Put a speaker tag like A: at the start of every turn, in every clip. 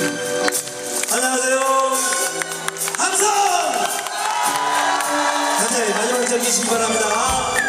A: 안녕하세요. 함성! 감사히 많이 만져주시기 바랍니다.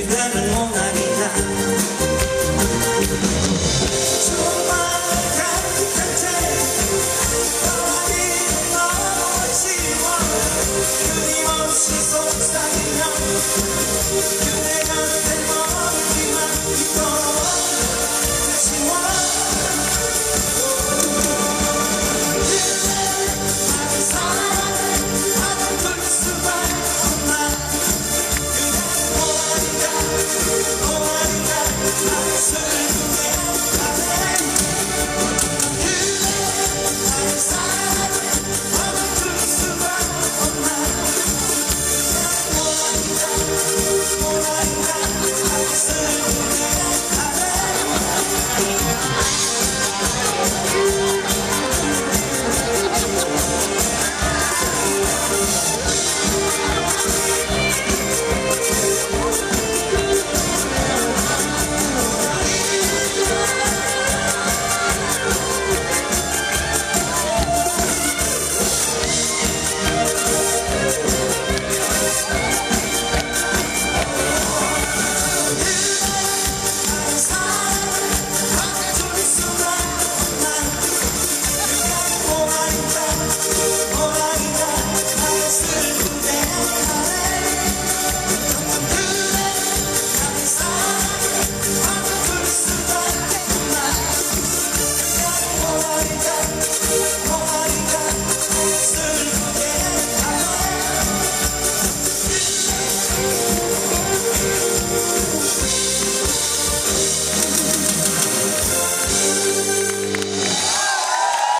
B: We've